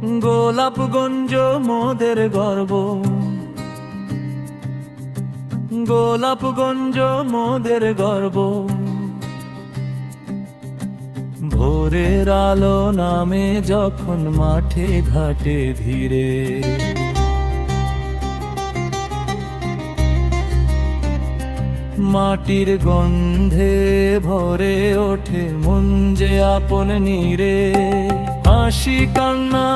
গোলাপগঞ্জ মোদের গর্ব। গোলাপগঞ্জ মোদের গর্ব। ভোরের আলো নামে যখন মাঠে ঘাটে ধীরে মাটির গন্ধে ভরে ওঠে মন যে আপন নীরে। হাসি, কান্না,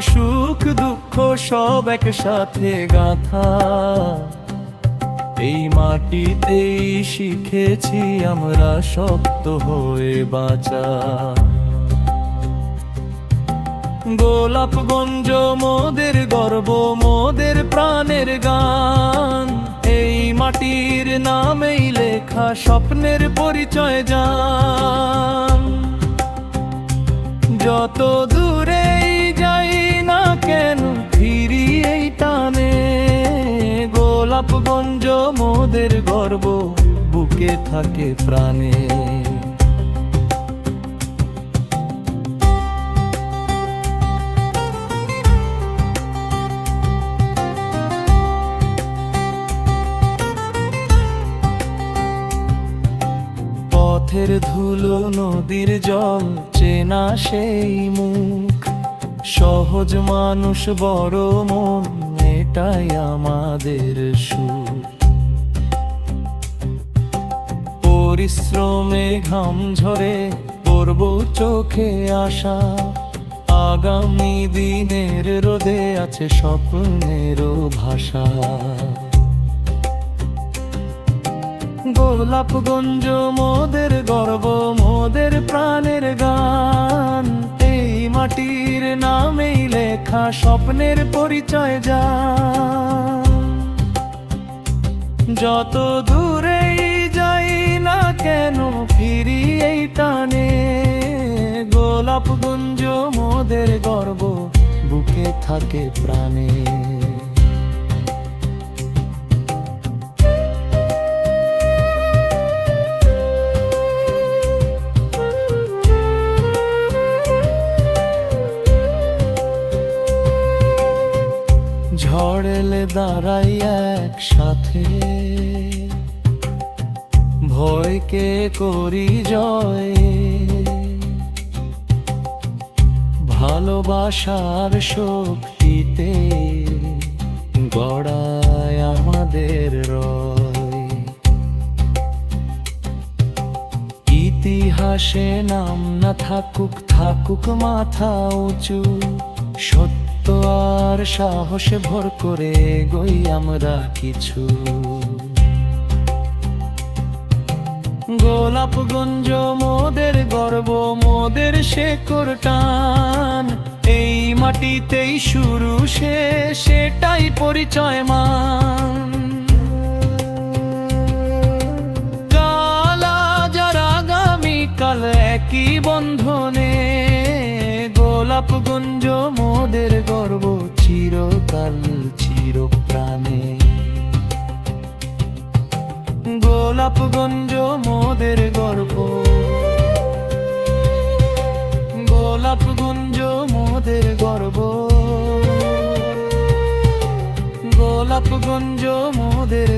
সুখ, দুঃখ সব একসাথে গাথা। এই মাটিতেই শিখেছি আমরা শক্ত হয়ে বাঁচা। গোলাপগঞ্জ মোদের গর্ব, মোদের প্রাণের গান। মাটির নামেই লেখা স্বপ্নের পরিচয় যান যত দূরেই যাই না কেন ফিরি এই টানে। গোলাপগঞ্জ মোদের গর্ব, বুকে থাকে প্রাণে। পথের ধুলো নদীর জল চেনা সেই মুখ। সহজ মানুষ বড় মন, এটাই আমাদের সুর পরিশ্রমে ঘাম ঝরে, পড়ব চোখে আসা আগামী দিনের রোদে আছে স্বপ্নেরও ভাষা। গোলাপগঞ্জ মোদের গর্ব, মোদের প্রাণের গান। এই মাটির নামেই লেখা স্বপ্নের পরিচয় যা যত দূরেই যাই না কেন ফিরি এই টানে গোলাপগঞ্জ মোদের গর্ব, বুকে থাকে প্রাণে। ঝড় এলে দাঁড়াই একসাথে। ভয়কে করি জয়। ভালোবাসার শক্তিতে গড়ায় আমাদের রয়। ইতিহাসে নাম না থাকুক থাকুক মাথা উঁচু, সত্য আর সাহসে ভর করে গই আমরা কিছু। গোলাপগঞ্জ মোদের গর্ব, মোদের শেকড় টান। এই মাটিতেই শুরু সে সেটাই পরিচয় মান কালা যারা আগামীকাল একই বন্ধনে গোলাপগঞ্জ মোদের গর্ব চিরকাল চির প্রাণে গোলাপগঞ্জ মোদের গর্ব। গোলাপগঞ্জ মোদের গর্ব। গোলাপগঞ্জ মোদের